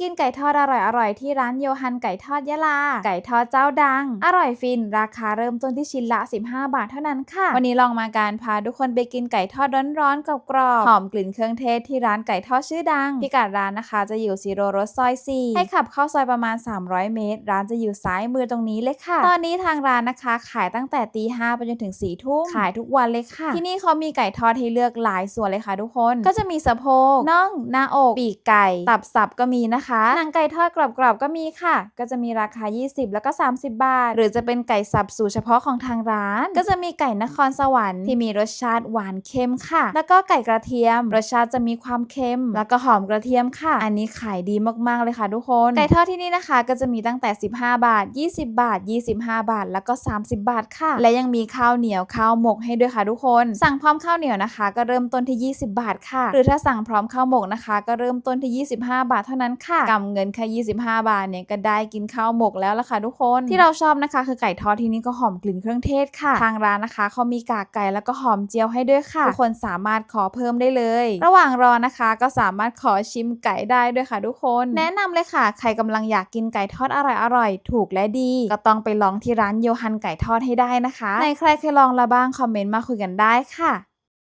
กินไก่ทอดอร่อยๆที่ร้านโยฮันไก่ทอดยะลา ไก่ทอดเจ้าดัง อร่อยฟิน ราคาเริ่มต้นที่ชิ้นละ 15 บาทเท่านั้นค่ะ วันนี้ลองมาการพาทุกคนไปกินไก่ทอดร้อนๆกรอบๆหอมกลิ่นเครื่องเทศที่ร้านไก่ทอดชื่อดัง พิกัดร้านนะคะจะอยู่ซีโรรสซอย4ให้ขับเข้าซอยประมาณ 300 เมตร ร้านจะอยู่ซ้ายมือตรงนี้เลยค่ะ ตอนนี้ทางร้านนะคะ ขายตั้งแต่ตีห้าไปจนถึง4ี่ทุ่มขายทุกวันเลยค่ะ ที่นี่เขามีไก่ทอดให้เลือกหลายส่วนเลยค่ะทุกคน ก็จะมีสะโพกน่องหน้าอก ปีกไก่ ตับสับก็มีนะคะหนังไก่ทอดกรอบๆก็มีค่ะ ก็จะมีราคา 20 แล้วก็ 30 บาท หรือจะเป็นไก่สับสูตรเฉพาะของทางร้าน ก็จะมีไก่นครสวรรค์ที่มีรสชาติหวานเค็มค่ะ แล้วก็ไก่กระเทียม รสชาติจะมีความเค็ม แล้วก็หอมกระเทียมค่ะ อันนี้ขายดีมากๆเลยค่ะทุกคน ไก่ทอดที่นี่นะคะ ก็จะมีตั้งแต่ 15 บาท 20 บาท 25 บาท แล้วก็ 30 บาทค่ะ และยังมีข้าวเหนียวข้าวหมกให้ด้วยค่ะทุกคน สั่งพร้อมข้าวเหนียวนะคะ ก็เริ่มต้นที่ 20 บาทค่ะ หรือถ้าสั่งพร้อมข้าวหมกนะคะ ก็เริ่มต้นที่ 25 บาทเท่านั้นค่ะกำเงินแค่25 บาทเนี่ยก็ได้กินข้าวหมกแล้วละค่ะทุกคนที่เราชอบนะคะ คือไก่ทอดที่นี่ก็หอมกลิ่นเครื่องเทศค่ะ ทางร้านนะคะเขามีกากไก่แล้วก็หอมเจียวให้ด้วยค่ะทุกคนสามารถขอเพิ่มได้เลย ระหว่างรอนะคะก็สามารถขอชิมไก่ได้ด้วยค่ะ ทุกคน แนะนำเลยค่ะ ใครกำลังอยากกินไก่ทอดอร่อยๆถูกและดี ก็ต้องไปลองที่ร้านโยฮันไก่ทอดให้ได้นะคะในใครเคยลองและบ้างคอมเมนต์มาคุยกันได้ค่ะ